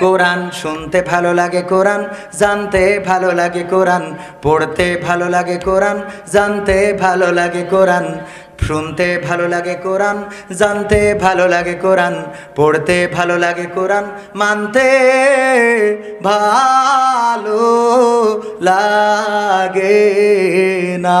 কোরআন শুনতে ভালো লাগে কোরআন, জানতে ভালো লাগে কোরআন, পড়তে ভালো লাগে কোরআন, জানতে ভালো লাগে কোরআন, শুনতে ভালো লাগে কোরআন, জানতে ভালো লাগে কোরআন, পড়তে ভালো লাগে কোরআন, মানতে ভালো লাগে না।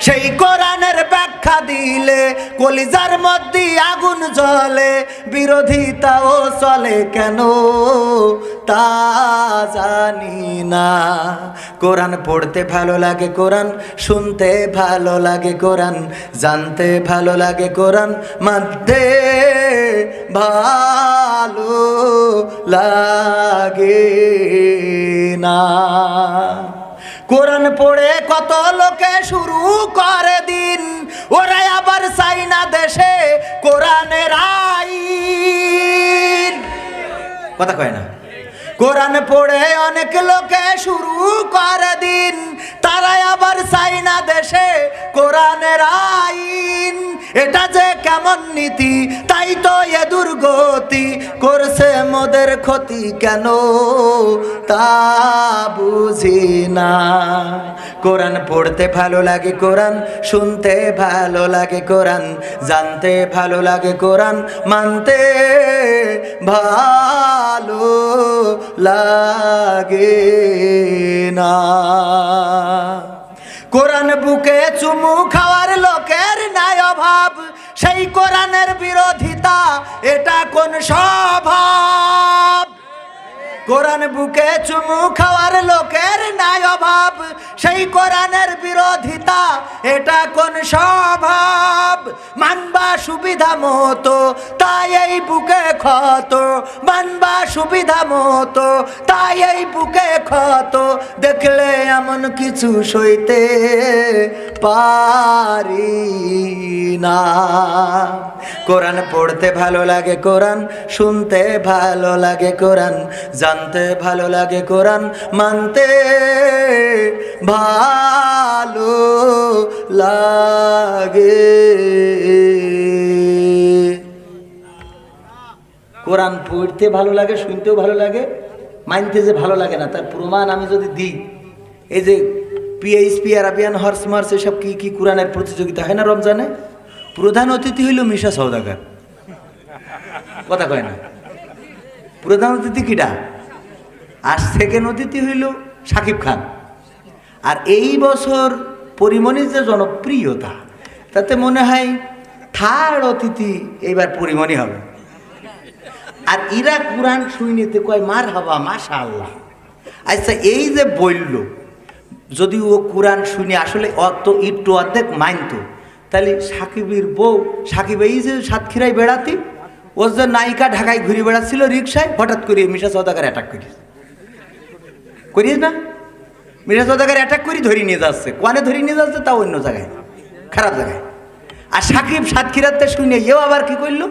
সেই কোরআনের ব্যাখ্যা দিলে, কলিজার মধ্যে আগুন জ্বলে বিরোধিতাও চলে কেন? তা জানি না। কোরআন পড়তে ভালো লাগে কোরআন, শুনতে ভালো লাগে কোরআন, জানতে ভালো লাগে কোরআন, মানতে ভালো লাগে না। কোরআন পড়ে কত লোকে শুরু করে দিন। ওরা আবার চাইনা দেশে কোরআনের কথা কয় না। কোরআন পড়ে অনেক লোকে শুরু করে দিন। তারাই আবার চাইনা দেশে কোরআনের আইন এটা যে কেমন নীতি, তাই তো এ দুর্গতি। করছে মোদের ক্ষতি কেন? তা বুঝি না। কোরআন পড়তে ভালো লাগে কোরআন, শুনতে ভালো লাগে কোরআন, জানতে ভালো লাগে কোরআন, মানতে ভালো লাগে না। কোরআন বুকে চুমু খাওয়ার লোকের অভাব সেই কোরআনের বিরোধিতা এটা কোন স্বভাব কোরআন বুকে চুমু খাওয়ার লোকের নাই অভাব। সেই কোরআনের বিরোধিতা, এটা কোন স্বভাব? মানবা সুবিধা মতো, তাই এই বুকে ক্ষত। মানবা সুবিধা মতো, তাই এই বুকে ক্ষত। দেখলে এমন কিছু সইতে পারি না। কোরআন পড়তে ভালো লাগে, কোরআন শুনতে ভালো লাগে, কোরআন জানতে ভালো লাগে কোরআন মানতে। ভালো লাগে। কোরআন পড়তে ভালো লাগে, শুনতেও ভালো লাগে, মানতে যে ভালো লাগে না, তার প্রমাণ আমি যদি দিই, এই যে পিএইচপি, আরাবিয়ান হর্স মার্স, এসব কী কী কোরআনের প্রতিযোগিতা হয় না রমজানে? প্রধান অতিথি হইল মিশা সৌদাগর কথা কয় না। প্রধান অতিথি কিটা আর সেকেন্ড অতিথি হইল সাকিব খান। আর এই বছর পরিমণির যে জনপ্রিয়তা, তাতে মনে হয় থার্ড অতিথি এইবার পরিমণি হবে। আর ইরা কোরআন শুইনিতে কয় মার হাবা মাশা আল্লাহ আচ্ছা এই যে বলল, যদি ও কোরআন শুনে, আসলে অত একটু অর্ধেক মানতো তাহলে সাকিবের বউ, সাকিব এই যে সাতক্ষীরায় বেড়াতি ও যে নায়িকা ঢাকায় ঘুরে বেড়াচ্ছিল রিক্সায় হঠাৎ করে মিশা সৌদাগার অ্যাটাক করিস করিস না? মিশা সৌদাগার অ্যাটাক করি ধরে নিয়ে যাচ্ছে। কোয়ানে ধরে নিয়ে যাচ্ছে তাও অন্য জায়গায়। খারাপ জায়গায়। আর সাকিব সাতক্ষীরাতে শুনে এও আবার কি করল?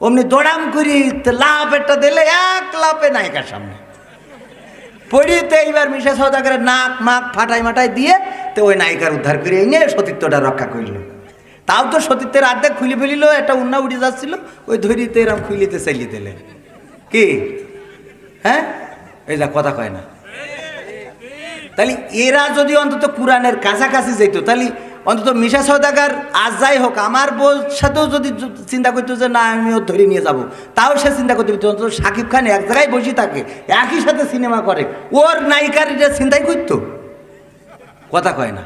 অমনি দৌড়াম করি লাভ একটা দিলে এক লাভে নায়িকার সামনে। পড়িতে এইবার মিশা সৌদাগরের নাক মাক ফাটাই মাটাই দিয়ে তো ওই নায়িকার উদ্ধার করে এনে সতীত্বটা রক্ষা করল। তাও তো সতীত্বের আর্ধেক খুলে ফেলিল, একটা উন্না উঠে যাচ্ছিল, ওই ধরিতে এরম খুলিতে চালিয়ে দিলে। কি? হ্যাঁ? এই যা, কথা কয় না। তাহলে এরা যদি অন্তত কোরআনের কাছাকাছি যেত তাহলে অন্তত মিশা সৌদাগার আজ যাই হোক, আমার বউর সাথেও যদি চিন্তা করতো যে না আমি ওর ধরে নিয়ে যাব, তাও সে চিন্তা করতে পারতো। অন্তত শাকিব খান এক জায়গায় বসে থাকে, একই সাথে সিনেমা করে। ওর নায়িকার এটা চিন্তাই করতো। কথা কয় না।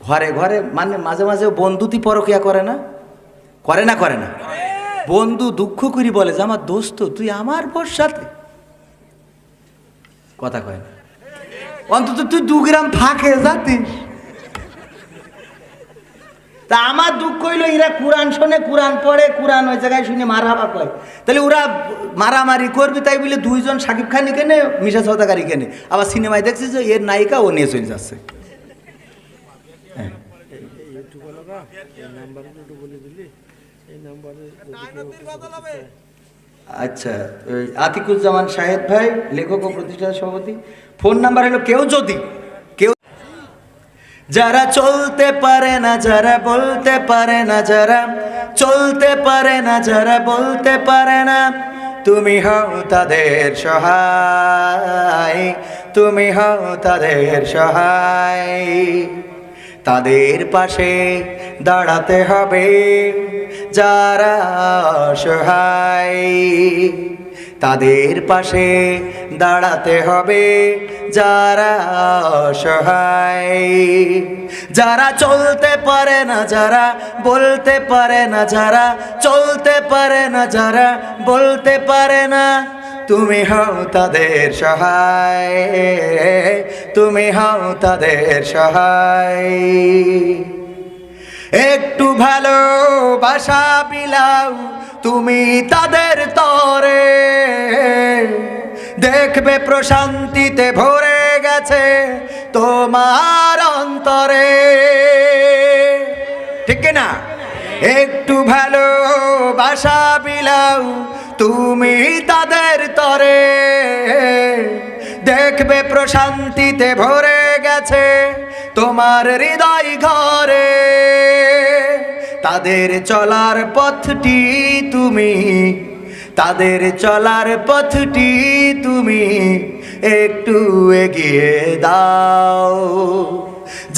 ঘরে ঘরে মানে মাঝে মাঝে বন্ধুতি পরকিয়া করে না? করে না করে না। বন্ধু দুঃখ করি বলে যে, আমার দোস্ত, তুই আমার বোর সাথে কথা কয় না। অন্তত তুই দু গ্রাম ফাঁকে যাতিস। তা আমার দুঃখ হইল এরা কোরআন শোনে কোরআন পড়ে কোরআন ওই জায়গায় শুনে মারাবা কয়। তাহলে ওরা মারামারি করবে তাই বলে দুইজন সাকিব খানি কেনে মিশা সৌদাগারি কেনে। আবার সিনেমায় দেখছি যে এর নায়িকা ও নিয়ে চলে যাচ্ছে। হ্যাঁ। নাম্বারটা একটু বলে দিলি। এই নাম্বারে আচ্ছা আতিকুজ্জামান শাহেদ ভাই, লেখক ও প্রতিষ্ঠাতা সভাপতি। ফোন নাম্বার হলো কেউ যদি, কেউ যারা চলতে পারে না, যারা বলতে পারে না, যারা চলতে পারে না, যারা বলতে পারে না, তুমি হও তাদের সহায়, তুমি হও তাদের সহায়। তাদের পাশে দাঁড়াতে হবে। যারা সহায় তাদের পাশে দাঁড়াতে হবে যারা সহায় যারা চলতে পারে না, যারা বলতে পারে না, যারা চলতে পারে না, যারা বলতে পারে না, তুমি হও তাদের সহায়, তুমি হও তাদের সহায়। একটু ভালো ভালোবাসা বিলাও তুমি তাদের তরে। দেখবে প্রশান্তিতে ভরে গেছে তোমার অন্তরে। ঠিক না একটু ভালো ভালোবাসা বিলাও তুমি তাদের তরে। দেখবে প্রশান্তিতে ভরে গেছে তোমার হৃদয় ঘরে, তাদের চলার পথটি তুমি, তাদের চলার পথটি তুমি একটু এগিয়ে দাও।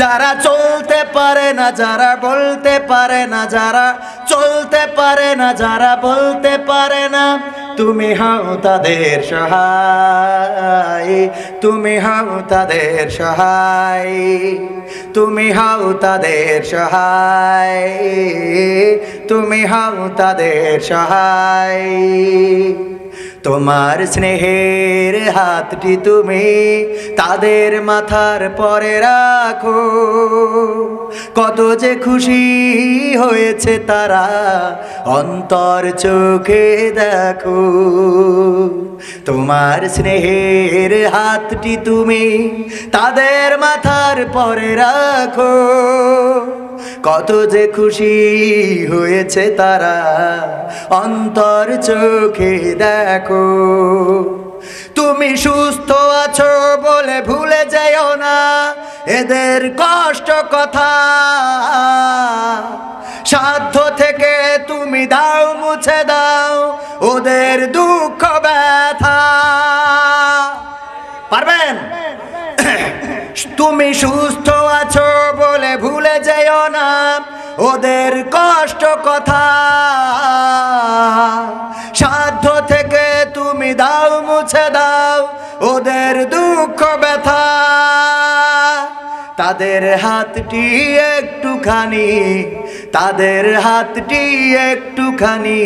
যারা চলতে পারে না, যারা বলতে পারে না, যারা চলতে পারে না, যারা বলতে পারে না তুমি হও তাদের সহায়, তুমি হও তাদের সহায়, তুমি হও তাদের সহায়, তুমি হও তাদের সহায়। তোমার স্নেহের হাতটি তুমি তাদের মাথার পরে রাখো। কত যে খুশি হয়েছে তারা অন্তর চোখে দেখো। তোমার স্নেহের হাতটি তুমি তাদের মাথার পরে রাখো। কত যে খুশি হয়েছে তারা অন্তর চোখে দেখো। তুমি সুস্থ আছো বলে ভুলে যেও না, এদের কষ্ট কথা। সাধ্য থেকে তুমি দাও, মুছে দাও ওদের দুঃখ ব্যথা। পারবেন? তুমি সুস্থ আছো বলে ভুলে যেও না ওদের কষ্ট কথা। সাধ্য থেকে তুমি দাও, মুছে দাও ওদের দুঃখ ব্যথা। তাদের হাতটি একটুখানি, তাদের হাতটি একটুখানি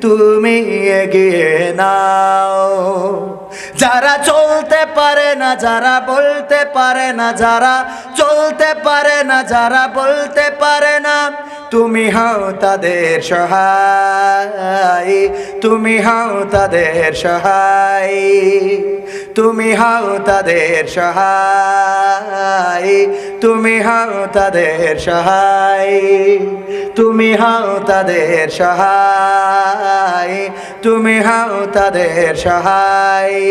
তুমি এগিয়ে নাও। যারা চলতে পারে না, যারা বলতে পারে না, যারা চলতে পারে না, যারা বলতে পারে না, তুমি হও তাদের সহায়, তুমি হও তাদের সহায়, তুমি হও তাদের সহায়, তুমি হও তাদের সহায়, তুমি হও তাদের সহায়, তুমি হও তাদের সহায়।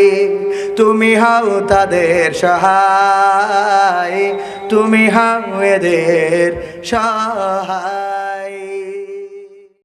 তুমি হাও তাদের সহায় তুমি হাও এদের সহায়।